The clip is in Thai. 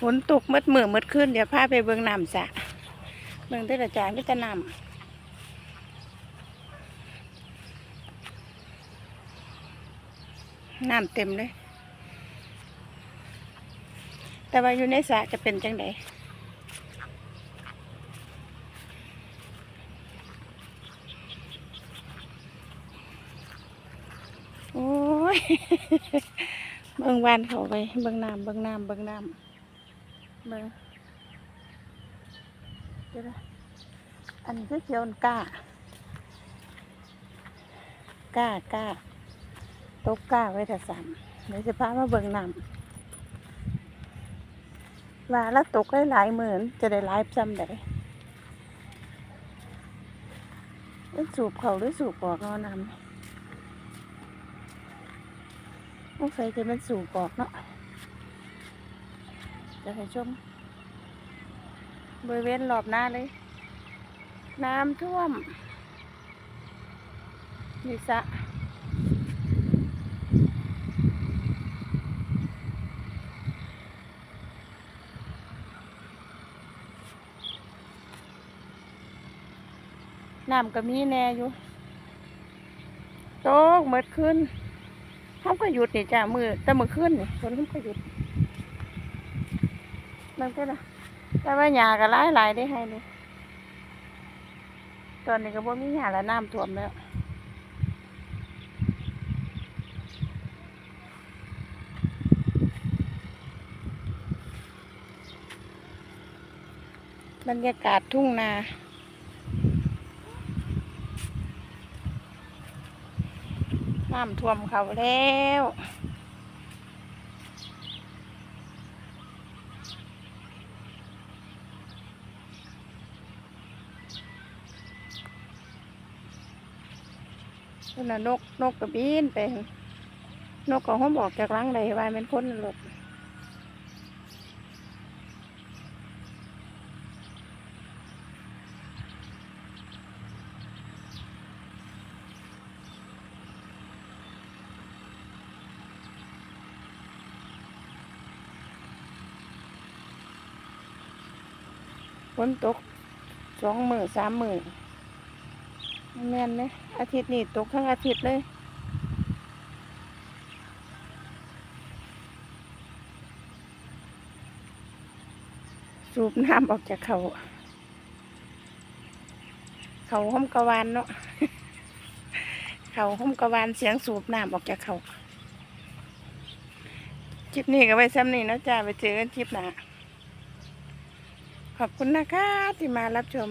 ฝนตกมืดมือมืดขึ้นเดี๋ยวพาไปเบิ่งน้ำสะเบิ่งได้ละจางมิตรน้ำน้ำเต็มเลย แต่ว่าอยู่ในสระจะเป็นจังไดโอ้ยเบิ่งวานเขาไปเบิ่งน้ำเบิ่งน้ำเบิ่งน้ำ เบิ่งเดี๋ยวอันนี้คือเขียวอันก้าก้าก้าตกก้าไว้แต่สามเดี๋ยวจะพามาเบิ่งน้ำว่าแล้วตกได้หลายหมื่นจะได้หลายจำได้เป็นสูบเขาหรือสูบออกเนอนน้ำต้องใส่จะเป็นสูบออกเนาะ จะให้ชมบริเวณรอบหน้าเลย น้ำท่วมนี่สะน้ำก็มีแน่อยู่โต๊กเมดขึ้นเขาก็หยุดนี่จ้ามือแต่มือขึ้นนี่ฝนเขาก็หยุด มันก็นะแต่ว่าหญ้าก็หลายหลายได้ให้นี่ตอนนี้ก็บ่มีหญ้าแล้วน้ำท่วมแล้วบรรยากาศทุ่งนาน้ำท่วมเขาแล้ว นั่นน่ะนกนกกระบินไป นกของเขาบอกจากหลังใดว่าเป็นคนหลดฝนตกสองมือสามมือ แม่นไหมอาทิตย์นี้ตกทั้งอาทิตย์เลยสูบน้ำออกจากเขา เขาห้อมกะวานเนาะเขาห้อมกะวานเสียงสูบน้ำออกจากเขาคลิปนี้ก็ไว้ซ้ำนี่นะจ้าไปเจอกันคลิปหน้าขอบคุณนะคะที่มารับชม